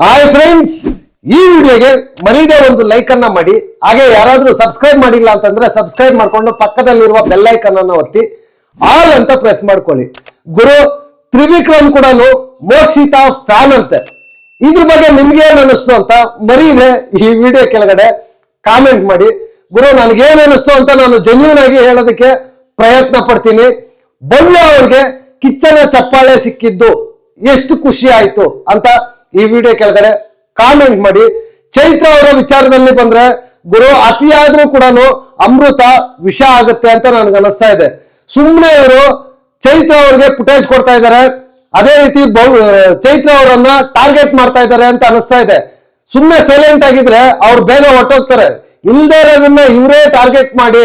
Hi friends ಈ ವಿಡಿಯೋಗೆ ಮರೀದೆ ಒಂದು ಲೈಕ್ ಅನ್ನ ಮಾಡಿ. ಹಾಗೆ ಯಾರಾದರೂ ಸಬ್ಸ್ಕ್ರೈಬ್ ಮಾಡಿಲ್ಲ ಅಂತಂದ್ರೆ ಸಬ್ಸ್ಕ್ರೈಬ್ ಮಾಡಿಕೊಂಡು ಪಕ್ಕದಲ್ಲಿರುವ ಬೆಲ್ ಅನ್ನ ಒತ್ತಿ. ಆಲ್ ಅಂತ ಪ್ರೆಸ್ ಮಾಡ್ಕೊಳ್ಳಿ. ಗುರು ತ್ರಿವಿಕ್ರಮ್ ಕೂಡ ಮೋಕ್ಷಿತ ಫ್ಯಾನ್ ಅಂತೆ. ಇದ್ರ ಬಗ್ಗೆ ನಿಮ್ಗೆ ಏನ್ ಅನಿಸ್ತು ಅಂತ ಮರೀದೆ ಈ ವಿಡಿಯೋ ಕೆಳಗಡೆ ಕಾಮೆಂಟ್ ಮಾಡಿ. ಗುರು, ನನಗೇನ್ ಅನಿಸ್ತು ಅಂತ ನಾನು ಜೆನ್ಯೂನ್ ಆಗಿ ಹೇಳೋದಕ್ಕೆ ಪ್ರಯತ್ನ ಪಡ್ತೀನಿ. ಭವ್ಯ ಅವ್ರಿಗೆ ಕಿಚ್ಚನ ಚಪ್ಪಾಳೆ ಸಿಕ್ಕಿದ್ದು. ಎಷ್ಟು ಖುಷಿ ಆಯ್ತು ಅಂತ ಈ ವಿಡಿಯೋ ಕೆಳಗಡೆ ಕಾಮೆಂಟ್ ಮಾಡಿ. ಚೈತ್ರ ಅವರ ವಿಚಾರದಲ್ಲಿ ಬಂದ್ರೆ, ಗುರು, ಅತಿಯಾದ್ರೂ ಕೂಡ ಅಮೃತ ವಿಷ ಆಗುತ್ತೆ ಅಂತ ನನಗೆ ಅನಿಸ್ತಾ ಇದೆ. ಸುಮ್ಮನೆ ಇವರು ಚೈತ್ರ ಅವ್ರಿಗೆ ಫುಟೇಜ್ ಕೊಡ್ತಾ ಇದ್ದಾರೆ ಅದೇ ರೀತಿ ಚೈತ್ರ ಅವರನ್ನ ಟಾರ್ಗೆಟ್ ಮಾಡ್ತಾ ಇದ್ದಾರೆ ಅಂತ ಅನಿಸ್ತಾ ಇದೆ. ಸುಮ್ಮನೆ ಸೈಲೆಂಟ್ ಆಗಿದ್ರೆ ಅವ್ರು ಬೇಗ ಹೊಟ್ಟೋಗ್ತಾರೆ ಇಲ್ದೇ ಇರೋದನ್ನ ಇವರೇ ಟಾರ್ಗೆಟ್ ಮಾಡಿ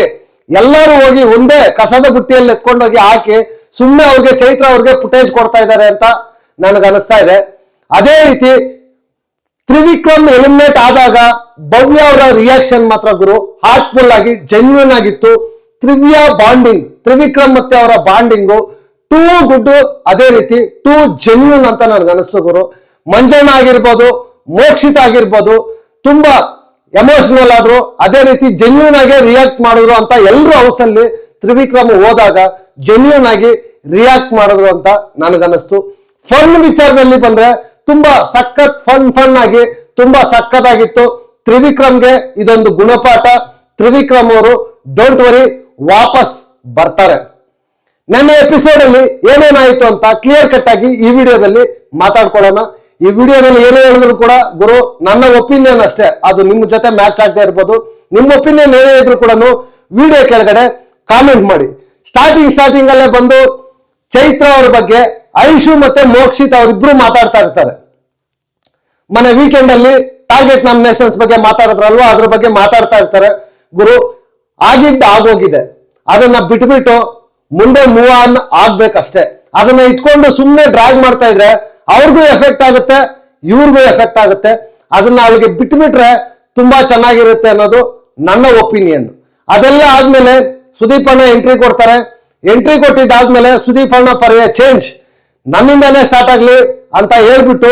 ಎಲ್ಲರೂ ಹೋಗಿ ಒಂದೇ ಕಸದ ಬುಟ್ಟಿಯಲ್ಲಿ ಎತ್ಕೊಂಡೋಗಿ ಹಾಕಿ ಸುಮ್ಮನೆ ಅವ್ರಿಗೆ ಚೈತ್ರ ಅವ್ರಿಗೆ ಫುಟೇಜ್ ಕೊಡ್ತಾ ಇದ್ದಾರೆ ಅಂತ ನನಗೆ ಅನಿಸ್ತಾ ಇದೆ. ಅದೇ ರೀತಿ ತ್ರಿವಿಕ್ರಮ್ ಎಲಿಮಿನೇಟ್ ಆದಾಗ ಭವ್ಯ ಅವರ ರಿಯಾಕ್ಷನ್ ಮಾತ್ರ ಗುರು ಹಾರ್ಟ್ಫುಲ್ ಆಗಿ ಜೆನ್ಯೂನ್ ಆಗಿತ್ತು. ತ್ರಿವ್ಯ ಬಾಂಡಿಂಗ್ ತ್ರಿವಿಕ್ರಮ್ ಮತ್ತೆ ಅವರ ಬಾಂಡಿಂಗು ಟೂ ಗುಡ್ ಅದೇ ರೀತಿ ಟೂ ಜೆನ್ಯೂನ್ ಅಂತ ನನಗೆ ಅನಿಸ್ತು ಗುರು. ಮಂಜಣ್ಣ ಆಗಿರ್ಬೋದು, ಮೋಕ್ಷಿತ ಆಗಿರ್ಬೋದು, ತುಂಬಾ ಎಮೋಷನಲ್ ಆದ್ರು, ಅದೇ ರೀತಿ ಜೆನ್ಯೂನ್ ಆಗಿ ರಿಯಾಕ್ಟ್ ಮಾಡಿದ್ರು ಅಂತ ಎಲ್ಲರೂ ಹೌಸ್ ಅಲ್ಲಿ ತ್ರಿವಿಕ್ರಮ್ ಹೋದಾಗ ಜೆನ್ಯೂನ್ ಆಗಿ ರಿಯಾಕ್ಟ್ ಮಾಡಿದ್ರು ಅಂತ ನನಗನ್ನಿಸ್ತು ಫನ್ ವಿಚಾರದಲ್ಲಿ ಬಂದ್ರೆ ತುಂಬಾ ಸಖತ್ ಫನ್ ಫನ್ ಆಗಿ, ತುಂಬಾ ಸಖತ್ತಾಗಿತ್ತು. ತ್ರಿವಿಕ್ರಮ್ಗೆ ಇದೊಂದು ಗುಣಪಾಠ. ತ್ರಿವಿಕ್ರಮ್ ಅವರು ಡೋಂಟ್ ವರಿ ವಾಪಸ್ ಬರ್ತಾರೆ. ನನ್ನ ಎಪಿಸೋಡ್ ಅಲ್ಲಿ ಏನೇನಾಯ್ತು ಅಂತ ಕ್ಲಿಯರ್ ಕಟ್ ಆಗಿ ಈ ವಿಡಿಯೋದಲ್ಲಿ ಮಾತಾಡ್ಕೊಳ್ಳೋಣ. ಈ ವಿಡಿಯೋದಲ್ಲಿ ಏನೇ ಹೇಳಿದ್ರು ಕೂಡ ಗುರು, ನನ್ನ ಒಪಿನಿಯನ್ ಅಷ್ಟೇ. ಅದು ನಿಮ್ಮ ಜೊತೆ ಮ್ಯಾಚ್ ಆಗದೆ ಇರ್ಬೋದು. ನಿಮ್ಮ ಒಪಿನಿಯನ್ ಏನೇ ಇದ್ರು ಕೂಡ ವಿಡಿಯೋ ಕೆಳಗಡೆ ಕಾಮೆಂಟ್ ಮಾಡಿ. ಸ್ಟಾರ್ಟಿಂಗ್ ಸ್ಟಾರ್ಟಿಂಗ್ ಅಲ್ಲೇ ಬಂದು ಚೈತ್ರ ಅವ್ರ ಬಗ್ಗೆ ಐಶು ಮತ್ತೆ ಮೋಕ್ಷಿತ್ ಅವರಿಬ್ರು ಮಾತಾಡ್ತಾ ಇರ್ತಾರೆ. ಮನೆ ವೀಕೆಂಡ್ ಅಲ್ಲಿ ಟಾರ್ಗೆಟ್ ನಾಮಿನೇಷನ್ಸ್ ಬಗ್ಗೆ ಮಾತಾಡಿದ್ರಲ್ವಾ? ಅದ್ರ ಬಗ್ಗೆ ಮಾತಾಡ್ತಾ ಇರ್ತಾರೆ. ಗುರು, ಆಗಿದ್ದ ಆಗೋಗಿದೆ. ಅದನ್ನ ಬಿಟ್ಬಿಟ್ಟು ಮುಂದೆ ಮೂವ್ ಆನ್ ಆಗ್ಬೇಕಷ್ಟೇ. ಅದನ್ನ ಇಟ್ಕೊಂಡು ಸುಮ್ಮನೆ ಡ್ರಾಗ್ ಮಾಡ್ತಾ ಇದ್ರೆ ಅವ್ರಿಗೂ ಎಫೆಕ್ಟ್ ಆಗುತ್ತೆ, ಇವ್ರಿಗೂ ಎಫೆಕ್ಟ್ ಆಗುತ್ತೆ. ಅದನ್ನ ಅವ್ರಿಗೆ ಬಿಟ್ಬಿಟ್ರೆ ತುಂಬಾ ಚೆನ್ನಾಗಿರುತ್ತೆ ಅನ್ನೋದು ನನ್ನ ಒಪಿನಿಯನ್ ಅದೆಲ್ಲ ಆದ್ಮೇಲೆ ಸುದೀಪ್ ಅಣ್ಣ ಎಂಟ್ರಿ ಕೊಡ್ತಾರೆ. ಎಂಟ್ರಿ ಕೊಟ್ಟಿದ್ದಾದ್ಮೇಲೆ ಸುದೀಪ್ ಅಣ್ಣ ಪರ್ಯ ಚೇಂಜ್ ನನ್ನಿಂದಾನೇ ಸ್ಟಾರ್ಟ್ ಆಗ್ಲಿ ಅಂತ ಹೇಳ್ಬಿಟ್ಟು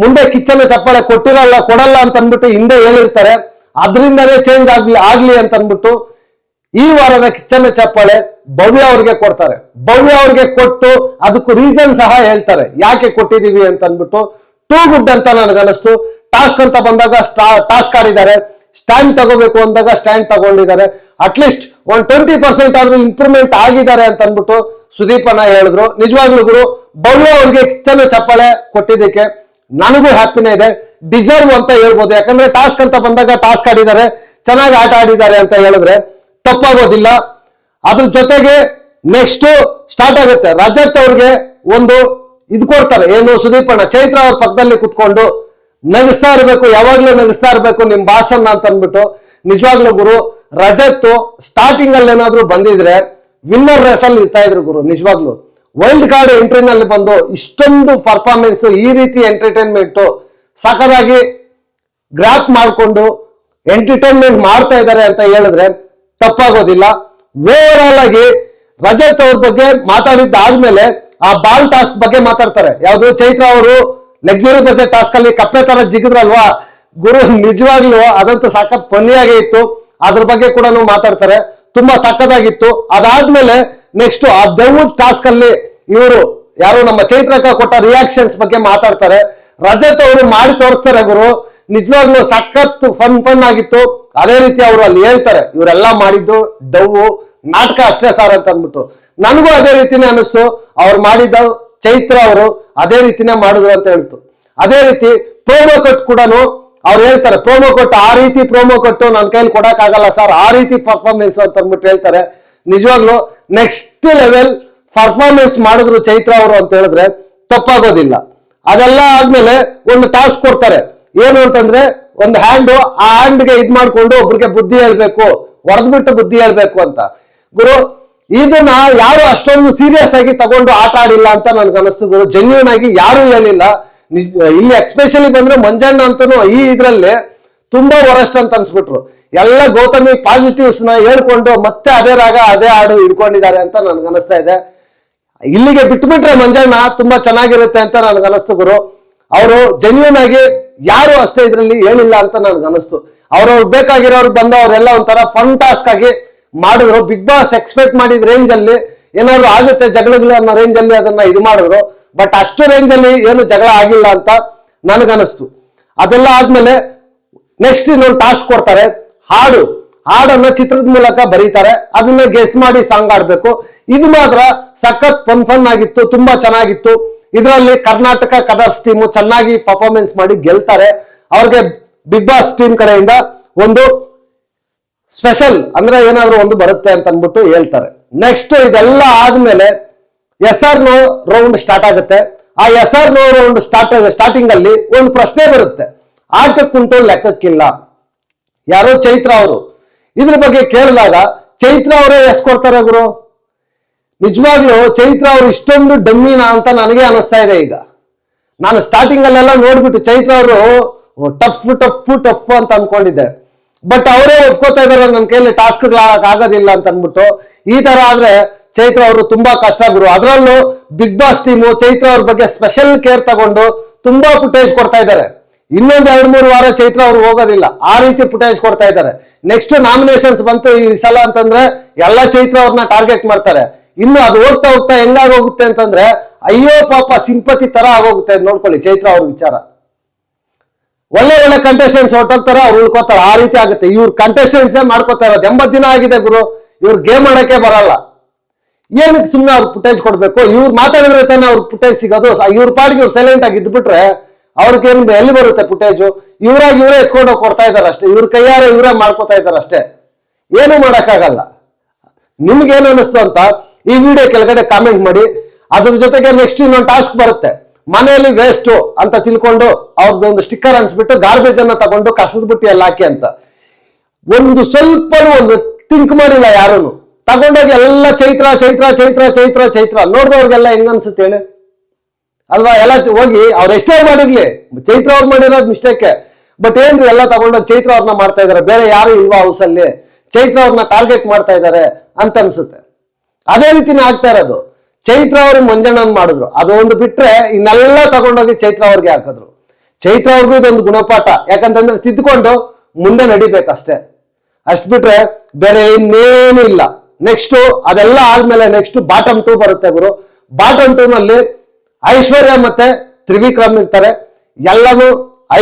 ಮುಂದೆ ಕಿಚ್ಚನ ಚಪ್ಪಾಳೆ ಕೊಟ್ಟಿರಲ್ಲ, ಕೊಡಲ್ಲ ಅಂತ ಅಂದ್ಬಿಟ್ಟು ಹಿಂದೆ ಹೇಳಿರ್ತಾರೆ. ಅದರಿಂದನೇ ಚೇಂಜ್ ಆಗ್ಲಿ ಆಗ್ಲಿ ಅಂತ ಅಂದ್ಬಿಟ್ಟು ಈ ವಾರದ ಕಿಚ್ಚನ ಚಪ್ಪಾಳೆ ಭವ್ಯ ಅವ್ರಿಗೆ ಕೊಡ್ತಾರೆ. ಭವ್ಯ ಅವ್ರಿಗೆ ಕೊಟ್ಟು ಅದಕ್ಕೂ ರೀಸನ್ ಸಹ ಹೇಳ್ತಾರೆ. ಯಾಕೆ ಕೊಟ್ಟಿದೀವಿ ಅಂತ ಅಂದ್ಬಿಟ್ಟು ಟೂ ಗುಡ್ ಅಂತ ನನಗನ್ನಿಸ್ತು. ಟಾಸ್ಕ್ ಅಂತ ಬಂದಾಗ ಟಾಸ್ಕ್ ಆಡಿದ್ದಾರೆ. ಸ್ಟ್ಯಾಂಡ್ ತಗೋಬೇಕು ಅಂದಾಗ ಸ್ಟ್ಯಾಂಡ್ ತಗೊಂಡಿದ್ದಾರೆ. ಅಟ್ಲೀಸ್ಟ್ ಒಂದ್ ಟ್ವೆಂಟಿ ಪರ್ಸೆಂಟ್ ಆದ್ರೂ ಇಂಪ್ರೂವ್ಮೆಂಟ್ ಆಗಿದ್ದಾರೆ ಅಂತ ಅಂದ್ಬಿಟ್ಟು ಸುದೀಪ್ ಅನ್ನ ಹೇಳಿದ್ರು. ನಿಜವಾಗ್ಲೂ ಗುರು ಭವ್ಯ ಅವ್ರಿಗೆ ಕಿಚ್ಚನ ಚಪ್ಪಾಳೆ ಕೊಟ್ಟಿದ್ದಕ್ಕೆ ನನಗೂ ಹ್ಯಾಪಿನೇ ಇದೆ. ಡಿಸರ್ವ್ ಅಂತ ಹೇಳ್ಬೋದು. ಯಾಕಂದ್ರೆ ಟಾಸ್ಕ್ ಅಂತ ಬಂದಾಗ ಟಾಸ್ಕ್ ಆಡಿದ್ದಾರೆ. ಚೆನ್ನಾಗಿ ಆಟ ಆಡಿದ್ದಾರೆ ಅಂತ ಹೇಳಿದ್ರೆ ತಪ್ಪಾಗೋದಿಲ್ಲ. ಅದ್ರ ಜೊತೆಗೆ ನೆಕ್ಸ್ಟ್ ಸ್ಟಾರ್ಟ್ ಆಗುತ್ತೆ. ರಜತ್ ಅವ್ರಿಗೆ ಒಂದು ಇದು ಕೊಡ್ತಾರೆ. ಏನು ಸುದೀಪ್ ಅಣ್ಣ, ಚೈತ್ರ ಅವ್ರ ಪಕ್ಕದಲ್ಲಿ ಕುತ್ಕೊಂಡು ನಗಿಸ್ತಾ ಇರಬೇಕು, ಯಾವಾಗ್ಲೂ ನಗಿಸ್ತಾ ಇರಬೇಕು ನಿಮ್ ಬಾಸನ್ನ ಅಂತ ಅಂದ್ಬಿಟ್ಟು ನಿಜವಾಗ್ಲೂ ಗುರು ರಜತ್ ಸ್ಟಾರ್ಟಿಂಗ್ ಅಲ್ಲಿ ಏನಾದ್ರು ಬಂದಿದ್ರೆ ವಿನ್ನರ್ ರೇಸ್ ಅಲ್ಲಿ ಇರ್ತಾ ಇದ್ರು ಗುರು, ನಿಜವಾಗ್ಲು. ವೈಲ್ಡ್ ಕಾರ್ಡ್ ಎಂಟ್ರಿನಲ್ಲಿ ಬಂದು ಇಷ್ಟೊಂದು ಪರ್ಫಾರ್ಮೆನ್ಸ್ ಈ ರೀತಿ ಎಂಟರ್ಟೈನ್ಮೆಂಟ್ ಸಾಕದಾಗಿ ಗ್ರಾಪ್ ಮಾಡಿಕೊಂಡು ಎಂಟರ್ಟೈನ್ಮೆಂಟ್ ಮಾಡ್ತಾ ಇದ್ದಾರೆ ಅಂತ ಹೇಳಿದ್ರೆ ತಪ್ಪಾಗೋದಿಲ್ಲ. ಓವರ್ ಆಲ್ ಆಗಿ ರಜತ್ ಅವ್ರ ಬಗ್ಗೆ ಮಾತಾಡಿದ್ದಾದ್ಮೇಲೆ ಆ ಬಾಲ್ ಟಾಸ್ಕ್ ಬಗ್ಗೆ ಮಾತಾಡ್ತಾರೆ. ಯಾವ್ದು ಚೈತ್ರ ಅವರು ಲಕ್ಸುರಿ ಬಜೆಟ್ ಟಾಸ್ಕ್ ಅಲ್ಲಿ ಕಪ್ಪೆ ತರ ಜಿಗಿದ್ರಲ್ವಾ? ಗುರು ನಿಜವಾಗ್ಲೂ ಅದಂತೂ ಸಖತ್ ಫನ್ನಿಯಾಗೇ ಇತ್ತು. ಅದ್ರ ಬಗ್ಗೆ ಕೂಡ ಮಾತಾಡ್ತಾರೆ. ತುಂಬಾ ಸಖತ್ತಾಗಿತ್ತು. ಅದಾದ್ಮೇಲೆ ನೆಕ್ಸ್ಟ್ ಆ ದೆವ್ವದ ಟಾಸ್ಕ್ ಅಲ್ಲಿ ಇವರು ಯಾರು ನಮ್ಮ ಚೈತ್ರಕ ಕೊಟ್ಟ ರಿಯಾಕ್ಷನ್ಸ್ ಬಗ್ಗೆ ಮಾತಾಡ್ತಾರೆ. ರಜತ್ ಅವರು ಮಾಡಿ ತೋರಿಸ್ತಾರೆ ಗುರು. ನಿಜವಾಗ್ಲೂ ಸಖತ್ ಫನ್ ಫನ್ ಆಗಿತ್ತು. ಅದೇ ರೀತಿ ಅವರು ಅಲ್ಲಿ ಹೇಳ್ತಾರೆ, ಇವರೆಲ್ಲ ಮಾಡಿದ್ದು ಡವ್ವು ನಾಟಕ ಅಷ್ಟೇ ಸಾರ್ ಅಂತ ಅಂದ್ಬಿಟ್ಟು. ನನಗೂ ಅದೇ ರೀತಿನೇ ಅನಿಸ್ತು ಅವ್ರು ಮಾಡಿದ್ದ ಚೈತ್ರ ಅವರು ಅದೇ ರೀತಿನೇ ಮಾಡಿದ್ರು ಅಂತ ಹೇಳ್ತು. ಅದೇ ರೀತಿ ಪ್ರೋಮೋ ಕಟ್ ಕೂಡ ಅವ್ರು ಹೇಳ್ತಾರೆ ಪ್ರೋಮೋ ಕೊಟ್ಟು ಆ ರೀತಿ ಪ್ರೋಮೋ ಕೊಟ್ಟು ನನ್ನ ಕೈಲಿ ಕೊಡಕ್ ಆಗಲ್ಲ ಸರ್, ಆ ರೀತಿ ಪರ್ಫಾರ್ಮೆನ್ಸ್ ಅಂತ ಅಂದ್ಬಿಟ್ಟು ಹೇಳ್ತಾರೆ. ನಿಜವಾಗ್ಲು ನೆಕ್ಸ್ಟ್ ಲೆವೆಲ್ ಪರ್ಫಾರ್ಮೆನ್ಸ್ ಮಾಡಿದ್ರು ಚೈತ್ರ ಅವರು ಅಂತ ಹೇಳಿದ್ರೆ ತಪ್ಪಾಗೋದಿಲ್ಲ. ಅದೆಲ್ಲ ಆದ್ಮೇಲೆ ಒಂದು ಟಾಸ್ಕ್ ಕೊಡ್ತಾರೆ. ಏನು ಅಂತಂದ್ರೆ ಒಂದು ಹ್ಯಾಂಡ್ ಆ ಹ್ಯಾಂಡ್ಗೆ ಇದ್ ಮಾಡ್ಕೊಂಡು ಒಬ್ರಿಗೆ ಬುದ್ಧಿ ಹೇಳ್ಬೇಕು ಹೊಡೆದ್ಬಿಟ್ಟು ಬುದ್ಧಿ ಹೇಳ್ಬೇಕು ಅಂತ. ಗುರು, ಇದನ್ನ ಯಾರು ಅಷ್ಟೊಂದು ಸೀರಿಯಸ್ ಆಗಿ ತಗೊಂಡು ಆಟ ಆಡಿಲ್ಲ ಅಂತ ನನ್ಗೆ ಅನಿಸ್ತು ಗುರು. ಜೆನ್ಯೂನ್ ಆಗಿ ಯಾರು ಹೇಳಿಲ್ಲ. ಇಲ್ಲಿ ಎಕ್ಸ್ಪೆಷಲಿ ಬಂದ್ರೆ ಮಂಜಣ್ಣ ಅಂತನೂ ಈ ಇದ್ರಲ್ಲಿ ತುಂಬಾ ವರಸ್ಟ್ ಅಂತ ಅನ್ಸ್ಬಿಟ್ರು. ಎಲ್ಲ ಗೌತಮಿ ಪಾಸಿಟಿವ್ಸ್ನ ಹೇಳ್ಕೊಂಡು ಮತ್ತೆ ಅದೇ ರಾಗ, ಅದೇ ಹಾಡು ಹಿಡ್ಕೊಂಡಿದ್ದಾರೆ ಅಂತ ನನ್ಗೆ ಅನಿಸ್ತಾ ಇದೆ. ಇಲ್ಲಿಗೆ ಬಿಟ್ಬಿಟ್ರೆ ಮಂಜಣ್ಣ ತುಂಬಾ ಚೆನ್ನಾಗಿರುತ್ತೆ ಅಂತ ನನ್ಗೆ ಅನಿಸ್ತು ಗುರು. ಅವರು ಜೆನ್ಯೂನ್ ಆಗಿ ಯಾರು ಅಷ್ಟೇ ಇದ್ರಲ್ಲಿ ಹೇಳಿಲ್ಲ ಅಂತ ನನ್ಗೆ ಅನಿಸ್ತು. ಅವ್ರವ್ರು ಬೇಕಾಗಿರೋರು ಬಂದವರೆಲ್ಲ ಒಂಥರ ಫನ್ ಟಾಸ್ಕ್ ಆಗಿ ಮಾಡಿದ್ರು. ಬಿಗ್ ಬಾಸ್ ಎಕ್ಸ್ಪೆಕ್ಟ್ ಮಾಡಿದ ರೇಂಜ್ ಅಲ್ಲಿ ಏನಾದ್ರು ಆಗುತ್ತೆ ಜಗಳಗಳು ಅನ್ನೋ ರೇಂಜ್ ಅಲ್ಲಿ ಅದನ್ನ ಇದು ಮಾಡಿದ್ರು. ಬಟ್ ಅಷ್ಟು ರೇಂಜ್ ಅಲ್ಲಿ ಏನು ಜಗಳ ಆಗಿಲ್ಲ ಅಂತ ನನಗನಿಸ್ತು ಅದೆಲ್ಲ ಆದ್ಮೇಲೆ ನೆಕ್ಸ್ಟ್ ಇನ್ನೊಂದು ಟಾಸ್ಕ್ ಕೊಡ್ತಾರೆ. ಹಾಡು. ಹಾಡನ್ನ ಚಿತ್ರದ ಮೂಲಕ ಬರೀತಾರೆ. ಅದನ್ನ ಗೆಸ್ ಮಾಡಿ ಸಾಂಗ್ ಆಡ್ಬೇಕು ಇದು ಮಾತ್ರ ಸಖತ್ ಫನ್ ಫನ್ ಆಗಿತ್ತು, ತುಂಬಾ ಚೆನ್ನಾಗಿತ್ತು. ಇದರಲ್ಲಿ ಕರ್ನಾಟಕ ಕದರ್ಸ್ ಟೀಮು ಚೆನ್ನಾಗಿ ಪರ್ಫಾರ್ಮೆನ್ಸ್ ಮಾಡಿ ಗೆಲ್ತಾರೆ. ಅವ್ರಿಗೆ ಬಿಗ್ ಬಾಸ್ ಟೀಮ್ ಕಡೆಯಿಂದ ಒಂದು ಸ್ಪೆಷಲ್ ಅಂದ್ರೆ ಏನಾದ್ರು ಒಂದು ಬರುತ್ತೆ ಅಂತ ಅಂದ್ಬಿಟ್ಟು ಹೇಳ್ತಾರೆ. ನೆಕ್ಸ್ಟ್ ಇದೆಲ್ಲ ಆದ್ಮೇಲೆ yes or no round start ಆಗುತ್ತೆ. ಆ yes or no round start starting ಅಲ್ಲಿ ಒಂದು ಪ್ರಶ್ನೆ ಬರುತ್ತೆ. ಆಟಕ್ಕುಂಟು ಲೆಕ್ಕಕ್ಕಿಲ್ಲ. ಯಾರೋ ಚೈತ್ರ ಅವರು. ಇದ್ರ ಬಗ್ಗೆ ಕೇಳಿದಾಗ, ಚೈತ್ರ ಅವರೇ ಎಸ್ ಕೊಡ್ತಾರೆ ಗುರು. ನಿಜವಾಗ್ಲೂ ಚೈತ್ರ ಅವರು ಇಷ್ಟೊಂದು ಡಮ್ಮಿನ ಅಂತ ನನಗೆ ಅನಿಸ್ತಾ ಇದೆ ಈಗ. ನಾನು ಸ್ಟಾರ್ಟಿಂಗ್ ಅಲ್ಲೆಲ್ಲ ನೋಡ್ಬಿಟ್ಟು ಚೈತ್ರ ಅವರು ಟಫ್ ಟಫ್ ಟಫ್ ಅಂತ ಅನ್ಕೊಂಡಿದ್ದೆ. ಬಟ್ ಅವರೇ ಒಪ್ಕೋತಾ ಇದಾರೆ ನನ್ನ ಕೈಯಲ್ಲಿ ಟಾಸ್ಕ್ ಆಗೋದಿಲ್ಲ ಅಂತ ಅಂದ್ಬಿಟ್ಟು ಈ ತರ ಆದ್ರೆ ಚೈತ್ರ ಅವರು ತುಂಬಾ ಕಷ್ಟ ಗುರು. ಅದರಲ್ಲೂ ಬಿಗ್ ಬಾಸ್ ಟೀಮು ಚೈತ್ರ ಅವ್ರ ಬಗ್ಗೆ ಸ್ಪೆಷಲ್ ಕೇರ್ ತಗೊಂಡು ತುಂಬಾ ಫುಟೇಜ್ ಕೊಡ್ತಾ ಇದ್ದಾರೆ. ಇನ್ನೊಂದ್ ಎರಡು ಮೂರು ವಾರ ಚೈತ್ರ ಅವ್ರು ಹೋಗೋದಿಲ್ಲ. ಆ ರೀತಿ ಪುಟೇಜ್ ಕೊಡ್ತಾ ಇದ್ದಾರೆ. ನೆಕ್ಸ್ಟ್ ನಾಮಿನೇಷನ್ಸ್ ಬಂತು ಈ ಸಲ ಅಂತಂದ್ರೆ ಎಲ್ಲ ಚೈತ್ರ ಅವ್ರನ್ನ ಟಾರ್ಗೆಟ್ ಮಾಡ್ತಾರೆ. ಇನ್ನು ಅದು ಹೋಗ್ತಾ ಹೋಗ್ತಾ ಹೆಂಗಾಗ್ ಹೋಗುತ್ತೆ ಅಂತಂದ್ರೆ, ಅಯ್ಯೋ ಪಾಪ ಸಿಂಪತಿ ತರ ಆಗೋಗುತ್ತೆ ನೋಡ್ಕೊಳ್ಳಿ ಚೈತ್ರ ಅವ್ರ ವಿಚಾರ. ಒಳ್ಳೆ ಒಳ್ಳೆ ಕಂಟೆಸ್ಟೆಂಟ್ಸ್ ಹೊರಟೋಗ್ತಾರೆ, ಅವ್ರು ಉಳ್ಕೋತಾರೆ. ಆ ರೀತಿ ಆಗುತ್ತೆ. ಇವ್ರ ಕಂಟೆಸ್ಟೆಂಟ್ಸ್ ಮಾಡ್ಕೋತಾ ಇರೋದು? ಎಂಬತ್ ದಿನ ಆಗಿದೆ ಗುರು. ಇವ್ರು ಗೇಮ್ ಆಡಕ್ಕೆ ಬರಲ್ಲ. ಏನಕ್ಕೆ ಸುಮ್ಮನೆ ಅವ್ರು ಫುಟೇಜ್ ಕೊಡ್ಬೇಕು? ಇವ್ರು ಮಾತಾಡಿದ್ರೆ ತಾನೇ ಅವ್ರ ಫುಟೇಜ್ ಸಿಗೋದು. ಇವ್ರ ಪಾಡಿಗೆ ಇವ್ರು ಸೈಲೆಂಟ್ ಆಗಿ ಇದ್ಬಿಟ್ರೆ ಅವ್ರಿಗೆ ಏನ್ ಎಲ್ಲಿ ಬರುತ್ತೆ ಫುಟೇಜು ಇವರ ಇವರೇ ಎತ್ಕೊಂಡು ಹೋಗಿ ಕೊಡ್ತಾ ಇದಾರೆ ಅಷ್ಟೇ. ಇವ್ರ ಕೈಯಾರ ಇವರೇ ಮಾಡ್ಕೋತಾ ಇದಾರೆ ಅಷ್ಟೇ. ಏನು ಮಾಡೋಕ್ಕಾಗಲ್ಲ. ನಿಮ್ಗೇನು ಅನಿಸ್ತು ಅಂತ ಈ ವಿಡಿಯೋ ಕೆಳಗಡೆ ಕಾಮೆಂಟ್ ಮಾಡಿ. ಅದ್ರ ಜೊತೆಗೆ ನೆಕ್ಸ್ಟ್ ಇನ್ನೊಂದು ಟಾಸ್ಕ್ ಬರುತ್ತೆ. ಮನೆಯಲ್ಲಿ ವೇಸ್ಟ್ ಅಂತ ತಿಳ್ಕೊಂಡು ಅವ್ರದ್ದು ಒಂದು ಸ್ಟಿಕ್ಕರ್ ಅನ್ಸ್ಬಿಟ್ಟು ಗಾರ್ಬೇಜ್ ಅನ್ನ ತಗೊಂಡು ಕಸದ ಬುಟ್ಟಿ ಎಲ್ಲ ಹಾಕಿ ಅಂತ. ಒಂದು ಸ್ವಲ್ಪ ಒಂದು ಥಿಂಕ್ ಮಾಡಿಲ್ಲ ಯಾರನ್ನು ತಗೊಂಡೋಗಿ ಎಲ್ಲ ಚೈತ್ರ ಚೈತ್ರ ಚೈತ್ರ ಚೈತ್ರ ಚೈತ್ರ ನೋಡಿದವ್ರಿಗೆಲ್ಲ ಹೆಂಗ್ ಅನ್ಸುತ್ತೆ ಹೇಳಿ? ಅಲ್ವಾ, ಎಲ್ಲ ಹೋಗಿ ಅವ್ರು ಎಷ್ಟೇ ಮಾಡಿರ್ಲಿ, ಚೈತ್ರ ಅವ್ರು ಮಾಡಿರೋದು ಮಿಸ್ಟೇಕ್ ಬಟ್ ಏನ್ರಿ, ಎಲ್ಲ ತಗೊಂಡೋಗಿ ಚೈತ್ರ ಅವ್ರನ್ನ ಮಾಡ್ತಾ ಇದಾರೆ. ಬೇರೆ ಯಾರು ಇಲ್ವಾ ಹೌಸ್ ಅಲ್ಲಿ? ಚೈತ್ರ ಅವ್ರನ್ನ ಟಾರ್ಗೆಟ್ ಮಾಡ್ತಾ ಇದಾರೆ ಅಂತ ಅನ್ಸುತ್ತೆ. ಅದೇ ರೀತಿನೇ ಆಗ್ತಾ ಇರೋದು. ಚೈತ್ರ ಅವರು ಮಂಜಣ್ಣ ಮಾಡಿದ್ರು. ಅದು ಒಂದು ಬಿಟ್ರೆ ಇನ್ನೆಲ್ಲ ತಗೊಂಡೋಗಿ ಚೈತ್ರ ಅವ್ರಿಗೆ ಹಾಕಿದ್ರು. ಚೈತ್ರ ಅವ್ರಿಗೂ ಇದೊಂದು ಗುಣಪಾಠ. ಯಾಕಂತಂದ್ರೆ ತಿದ್ದುಕೊಂಡು ಮುಂದೆ ನಡಿಬೇಕಷ್ಟೇ. ಅಷ್ಟು ಬಿಟ್ರೆ ಬೇರೆ ಇನ್ನೇನು ಇಲ್ಲ ನೆಕ್ಸ್ಟ್ ಅದೆಲ್ಲ ಆದ್ಮೇಲೆ ನೆಕ್ಸ್ಟ್ ಬಾಟಮ್ ಟೂ ಬರುತ್ತೆ ಗುರು. ಬಾಟಮ್ ಟೂ ನಲ್ಲಿ ಐಶ್ವರ್ಯ ಮತ್ತೆ ತ್ರಿವಿಕ್ರಮ್ ಇರ್ತಾರೆ. ಎಲ್ಲರೂ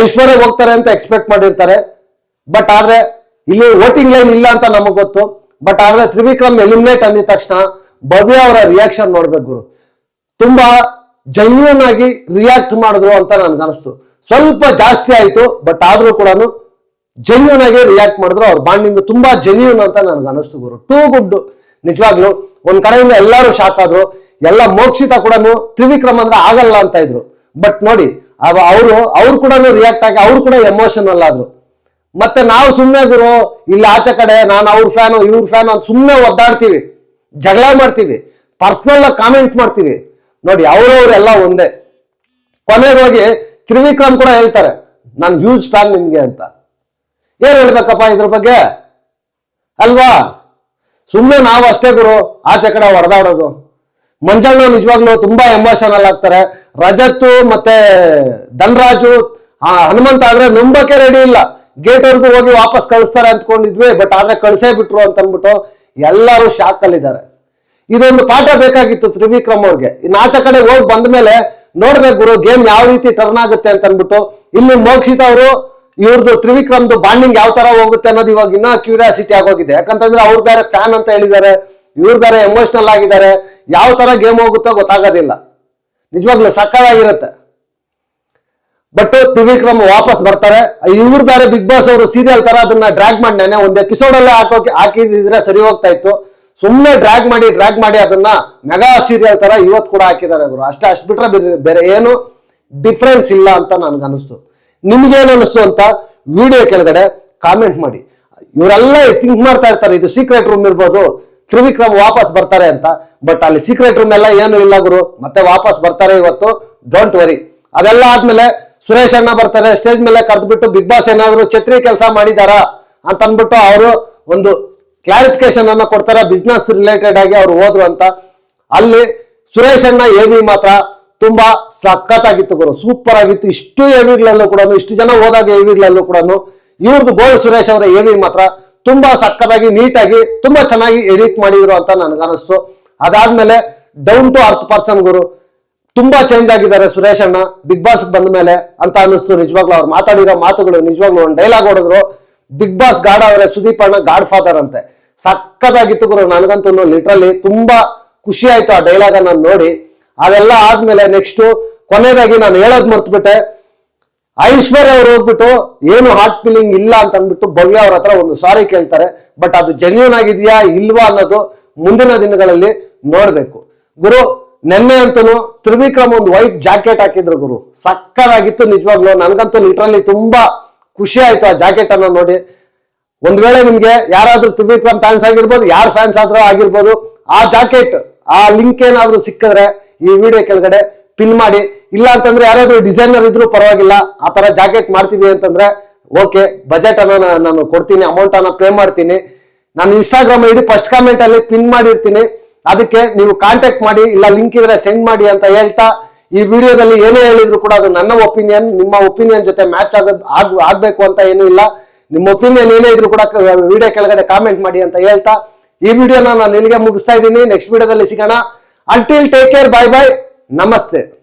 ಐಶ್ವರ್ಯ ಹೋಗ್ತಾರೆ ಅಂತ ಎಕ್ಸ್ಪೆಕ್ಟ್ ಮಾಡಿರ್ತಾರೆ. ಬಟ್ ಆದ್ರೆ ಇಲ್ಲಿ ವೋಟಿಂಗ್ ಲೈನ್ ಇಲ್ಲ ಅಂತ ನಮಗ್ ಗೊತ್ತು. ಬಟ್ ಆದ್ರೆ ತ್ರಿವಿಕ್ರಮ್ ಎಲಿಮಿನೇಟ್ ಅಂದಿದ ತಕ್ಷಣ ಭವ್ಯ ಅವರ ರಿಯಾಕ್ಷನ್ ನೋಡ್ಬೇಕು ಗುರು. ತುಂಬಾ ಜೆನ್ಯೂನ್ ಆಗಿ ರಿಯಾಕ್ಟ್ ಮಾಡಿದ್ರು ಅಂತ ನನ್ಗೆ ಅನಿಸ್ತು. ಸ್ವಲ್ಪ ಜಾಸ್ತಿ ಆಯ್ತು ಬಟ್ ಆದ್ರೂ ಕೂಡ ಜೆನ್ಯೂನ್ ಆಗಿ ರಿಯಾಕ್ಟ್ ಮಾಡಿದ್ರು. ಅವ್ರ ಬಾಂಡಿಂಗ್ ತುಂಬಾ ಜೆನ್ಯೂನ್ ಅಂತ ನನ್ಗೆ ಅನಿಸ್ತು ಗುರು. ಟೂ ಗುಡ್ ನಿಜವಾಗ್ಲು ಒಂದ್ ಕಡೆಯಿಂದ ಎಲ್ಲರೂ ಶಾಕ್ ಆದ್ರು. ಎಲ್ಲ ಮೋಕ್ಷಿತ ಕೂಡ ತ್ರಿವಿಕ್ರಮ್ ಅಂದ್ರೆ ಆಗಲ್ಲ ಅಂತ ಇದ್ರು. ಬಟ್ ನೋಡಿ ಅವರು, ಅವ್ರು ಕೂಡ ರಿಯಾಕ್ಟ್ ಆಗಿ ಅವ್ರು ಕೂಡ ಎಮೋಷನಲ್ ಆದ್ರು. ಮತ್ತೆ ನಾವು ಸುಮ್ಮನೆ ಗುರು, ಇಲ್ಲಿ ಆಚೆ ಕಡೆ ನಾನು ಅವ್ರ ಫ್ಯಾನು ಇವ್ರ ಫ್ಯಾನು ಅಂತ ಸುಮ್ಮನೆ ಒದ್ದಾಡ್ತೀವಿ. ಜಗಳ ಮಾಡ್ತೀವಿ. ಪರ್ಸ್ನಲ್ ಕಾಮೆಂಟ್ ಮಾಡ್ತೀವಿ. ನೋಡಿ ಅವ್ರವ್ರೆಲ್ಲ ಒಂದೇ. ಕೊನೆಗೆ ಹೋಗಿ ತ್ರಿವಿಕ್ರಮ್ ಕೂಡ ಹೇಳ್ತಾರೆ, ನಾನು ಹ್ಯೂಜ್ ಫ್ಯಾನ್ ನಿಮ್ಗೆ ಅಂತ. ಏನ್ ಹೇಳ್ಬೇಕಪ್ಪ ಇದ್ರ ಬಗ್ಗೆ? ಅಲ್ವಾ? ಸುಮ್ಮನೆ ನಾವು ಅಷ್ಟೇ ಗುರು, ಆಚೆ ಕಡೆ ಹೊಡೆದಾಡೋದು. ಮಂಜಣ್ಣ ನಿಜವಾಗ್ಲೂ ತುಂಬಾ ಎಮೋಷನಲ್ ಆಗ್ತಾರೆ. ರಜತ್ತು ಮತ್ತೆ ಧನರಾಜು ಹನುಮಂತ ಆದ್ರೆ ನಂಬಕ್ಕೆ ರೆಡಿ ಇಲ್ಲ. ಗೇಟ್ ವರ್ಗು ಹೋಗಿ ವಾಪಸ್ ಕಳಿಸ್ತಾರೆ ಅಂದ್ಕೊಂಡಿದ್ವಿ ಬಟ್ ಆದ್ರೆ ಕಳಿಸೇ ಬಿಟ್ರು ಅಂತ ಅಂದ್ಬಿಟ್ಟು ಎಲ್ಲರೂ ಶಾಕ್ ಅಲ್ಲಿದ್ದಾರೆ. ಇದೊಂದು ಪಾಠ ಬೇಕಾಗಿತ್ತು ತ್ರಿವಿಕ್ರಮ್ ಅವ್ರಿಗೆ. ಇನ್ನು ಆಚೆ ಕಡೆ ಹೋಗಿ ಬಂದ ಮೇಲೆ ನೋಡ್ಬೇಕು ಗುರು ಗೇಮ್ ಯಾವ ರೀತಿ ಟರ್ನ್ ಆಗುತ್ತೆ ಅಂತ ಅಂದ್ಬಿಟ್ಟು ಇಲ್ಲಿ ಮೋಕ್ಷಿತ ಅವರು ಇವ್ರದ್ದು ತ್ರಿವಿಕ್ರಮ್ದು ಬಾಂಡಿಂಗ್ ಯಾವ ತರ ಹೋಗುತ್ತೆ ಅನ್ನೋದು ಇವಾಗ ಇನ್ನೂ ಕ್ಯೂರಿಯಾಸಿಟಿ ಆಗೋಗಿದೆ. ಯಾಕಂತಂದ್ರೆ ಅವ್ರು ಬೇರೆ ಫ್ಯಾನ್ ಅಂತ ಹೇಳಿದ್ದಾರೆ. ಇವ್ರು ಬೇರೆ ಎಮೋಷನಲ್ ಆಗಿದ್ದಾರೆ. ಯಾವ ತರ ಗೇಮ್ ಹೋಗುತ್ತೋ ಗೊತ್ತಾಗೋದಿಲ್ಲ. ನಿಜವಾಗ್ಲೂ ಸಕ್ಕದಾಗಿರುತ್ತೆ ಬಟ್ ತ್ರಿವಿಕ್ರಮ್ ವಾಪಸ್ ಬರ್ತಾರೆ. ಇವ್ರು ಬೇರೆ ಬಿಗ್ ಬಾಸ್ ಅವರು ಸೀರಿಯಲ್ ತರ ಅದನ್ನ ಡ್ರ್ಯಾಗ್ ಮಾಡ್ನೇನೆ. ನೆನೆ ಒಂದು ಎಪಿಸೋಡ್ ಅಲ್ಲೇ ಹಾಕೋಕೆ ಹಾಕಿದ್ರೆ ಸರಿ ಹೋಗ್ತಾ ಇತ್ತು. ಸುಮ್ಮನೆ ಡ್ರ್ಯಾಗ್ ಮಾಡಿ ಡ್ರ್ಯಾಗ್ ಮಾಡಿ ಅದನ್ನ ಮೆಗಾ ಸೀರಿಯಲ್ ತರ ಇವತ್ತು ಕೂಡ ಹಾಕಿದ್ದಾರೆ ಗುರು. ಅಷ್ಟೇ, ಅಷ್ಟು ಬಿಟ್ರೆ ಬೇರೆ- ಏನು ಡಿಫ್ರೆನ್ಸ್ ಇಲ್ಲ ಅಂತ ನನ್ಗೆ ಅನಿಸ್ತು ನಿಮ್ಗೇನು ಅನಿಸ್ತು ಅಂತ ವಿಡಿಯೋ ಕೆಳಗಡೆ ಕಾಮೆಂಟ್ ಮಾಡಿ. ಇವರೆಲ್ಲ ಥಿಂಕ್ ಮಾಡ್ತಾ ಇರ್ತಾರೆ. ಇದು ಸೀಕ್ರೆಟ್ ರೂಮ್ ಇರ್ಬೋದು. ತ್ರಿವಿಕ್ರಮ್ ವಾಪಸ್ ಬರ್ತಾರೆ ಅಂತ. ಬಟ್ ಅಲ್ಲಿ ಸೀಕ್ರೆಟ್ ರೂಮ್ ಎಲ್ಲ ಏನು ಇಲ್ಲ ಗುರು. ಮತ್ತೆ ವಾಪಸ್ ಬರ್ತಾರೆ ಇವತ್ತು. ಡೋಂಟ್ ವರಿ ಅದೆಲ್ಲ ಆದ್ಮೇಲೆ ಸುರೇಶ್ ಅಣ್ಣ ಬರ್ತಾರೆ. ಸ್ಟೇಜ್ ಮೇಲೆ ಕರೆದ್ಬಿಟ್ಟು ಬಿಗ್ ಬಾಸ್ ಏನಾದ್ರು ಛತ್ರಿ ಕೆಲಸ ಮಾಡಿದಾರಾ ಅಂತ ಅಂದ್ಬಿಟ್ಟು ಅವರು ಒಂದು ಕ್ಲಾರಿಫಿಕೇಶನ್ ಅನ್ನ ಕೊಡ್ತಾರೆ. ಬಿಸ್ನೆಸ್ ರಿಲೇಟೆಡ್ ಆಗಿ ಅವ್ರು ಹೋದ್ರು ಅಂತ. ಅಲ್ಲಿ ಸುರೇಶ್ ಅಣ್ಣ ಏವಿ ಮಾತ್ರ ತುಂಬಾ ಸಖತ್ತಾಗಿತ್ತು ಗುರು. ಸೂಪರ್ ಆಗಿತ್ತು. ಇಷ್ಟು ಎವಿಗಳಲ್ಲೂ ಕೂಡ ಇಷ್ಟು ಜನ ಹೋದಾಗ ಎವಿಗಳಲ್ಲೂ ಕೂಡ ಇವ್ರದ್ದು ಗೋಲ್ಡ್ ಸುರೇಶ್ ಅವರ ಎವಿ ಮಾತ್ರ. ತುಂಬಾ ಸಕ್ಕತ್ತಾಗಿ ನೀಟಾಗಿ, ತುಂಬಾ ಚೆನ್ನಾಗಿ ಎಡಿಟ್ ಮಾಡಿದ್ರು ಅಂತ ನನಗನ್ನಿಸ್ತು. ಅದಾದ್ಮೇಲೆ ಡೌನ್ ಟು ಅರ್ತ್ ಪರ್ಸನ್ ಗುರು, ತುಂಬಾ ಚೇಂಜ್ ಆಗಿದ್ದಾರೆ ಸುರೇಶ್ ಅಣ್ಣ. ಬಿಗ್ ಬಾಸ್ ಬಂದ ಮೇಲೆ ಅಂತ ಅನಿಸ್ತು ನಿಜವಾಗ್ಲೂ ಅವ್ರು ಮಾತಾಡಿರೋ ಮಾತುಗಳು ನಿಜವಾಗ್ಲೂ ಒಂದು ಡೈಲಾಗ್ ಹೊಡೆದ್ರು. ಬಿಗ್ ಬಾಸ್ ಗಾಡ್ ಅವರೇ ಸುದೀಪ್ ಅಣ್ಣ ಗಾಡ್ ಫಾದರ್ ಅಂತೆ. ಸಕ್ಕತ್ತಾಗಿತ್ತು ಗುರು, ನನಗಂತೂ ಲಿಟ್ರಲಿ ತುಂಬಾ ಖುಷಿ ಆಯ್ತು ಆ ಡೈಲಾಗ್ ನಾನು ನೋಡಿ. ಅದೆಲ್ಲ ಆದ್ಮೇಲೆ ನೆಕ್ಸ್ಟ್ ಕೊನೆಯದಾಗಿ ನಾನು ಹೇಳೋದ್ ಮರ್ತ್ಬಿಟ್ಟೆ. ಐಶ್ವರ್ಯ ಅವ್ರು ಹೋಗ್ಬಿಟ್ಟು, ಏನು ಹಾರ್ಟ್ ಫೀಲಿಂಗ್ ಇಲ್ಲ ಅಂತ ಅಂದ್ಬಿಟ್ಟು ಭವ್ಯ ಅವ್ರ ಹತ್ರ ಒಂದು ಸಾರಿ ಕೇಳ್ತಾರೆ. ಬಟ್ ಅದು ಜೆನ್ಯೂನ್ ಆಗಿದೆಯಾ, ಇಲ್ವಾ ಅನ್ನೋದು ಮುಂದಿನ ದಿನಗಳಲ್ಲಿ ನೋಡ್ಬೇಕು. ಗುರು, ನೆನ್ನೆ ಅಂತೂ ತ್ರಿವಿಕ್ರಮ್ ಒಂದು ವೈಟ್ ಜಾಕೆಟ್ ಹಾಕಿದ್ರು ಗುರು. ಸಕ್ಕದಾಗಿತ್ತು ನಿಜವಾಗ್ಲು. ನನಗಂತೂ ಲಿಟ್ರಲ್ಲಿ ತುಂಬಾ ಖುಷಿ ಆಯ್ತು ಆ ಜಾಕೆಟ್ ಅನ್ನ ನೋಡಿ. ಒಂದ್ ವೇಳೆ ನಿಮ್ಗೆ ಯಾರಾದ್ರೂ ತ್ರಿವಿಕ್ರಮ್ ಫ್ಯಾನ್ಸ್ ಆಗಿರ್ಬೋದು, ಯಾರ್ ಫ್ಯಾನ್ಸ್ ಆದ್ರೂ ಆಗಿರ್ಬೋದು, ಆ ಜಾಕೆಟ್ ಆ ಲಿಂಕ್ ಏನಾದ್ರೂ ಸಿಕ್ಕಿದ್ರೆ ಈ ವಿಡಿಯೋ ಕೆಳಗಡೆ ಪಿನ್ ಮಾಡಿ. ಇಲ್ಲ ಅಂತಂದ್ರೆ ಯಾರಾದ್ರೂ ಡಿಸೈನರ್ ಇದ್ರೂ ಪರವಾಗಿಲ್ಲ. ಆ ತರ ಜಾಕೆಟ್ ಮಾಡ್ತೀವಿ ಅಂತಂದ್ರೆ ಓಕೆ ಬಜೆಟ್ ಅನ್ನ ನಾನು ಕೊಡ್ತೀನಿ ಅಮೌಂಟ್ ಅನ್ನ ಪೇ ಮಾಡ್ತೀನಿ. ನಾನು ಇನ್ಸ್ಟಾಗ್ರಾಮ್ ಐಡಿ ಫಸ್ಟ್ ಕಾಮೆಂಟ್ ಅಲ್ಲಿ ಪಿನ್ ಮಾಡಿರ್ತೀನಿ. ಅದಕ್ಕೆ ನೀವು ಕಾಂಟ್ಯಾಕ್ಟ್ ಮಾಡಿ, ಇಲ್ಲ ಲಿಂಕ್ ಇದ್ರೆ ಸೆಂಡ್ ಮಾಡಿ ಅಂತ ಹೇಳ್ತಾ, ಈ ವಿಡಿಯೋದಲ್ಲಿ ಏನೇ ಹೇಳಿದ್ರು ಕೂಡ ಅದು ನನ್ನ ಒಪಿನಿಯನ್ ನಿಮ್ಮ ಒಪಿನಿಯನ್ ಜೊತೆ ಮ್ಯಾಚ್ ಆಗ ಆಗ್ ಆಗ್ಬೇಕು ಅಂತ ಏನೂ ಇಲ್ಲ. ನಿಮ್ಮ ಒಪಿನಿಯನ್ ಏನೇ ಇದ್ರು ಕೂಡ ವಿಡಿಯೋ ಕೆಳಗಡೆ ಕಾಮೆಂಟ್ ಮಾಡಿ ಅಂತ ಹೇಳ್ತಾ, ಈ ವಿಡಿಯೋನ ನಾನು ಇಲ್ಲಿಗೆ ಮುಗಿಸ್ತಾ ಇದ್ದೀನಿ. ನೆಕ್ಸ್ಟ್ ವಿಡಿಯೋದಲ್ಲಿ ಸಿಗೋಣ. Until take care bye bye నమస్తే.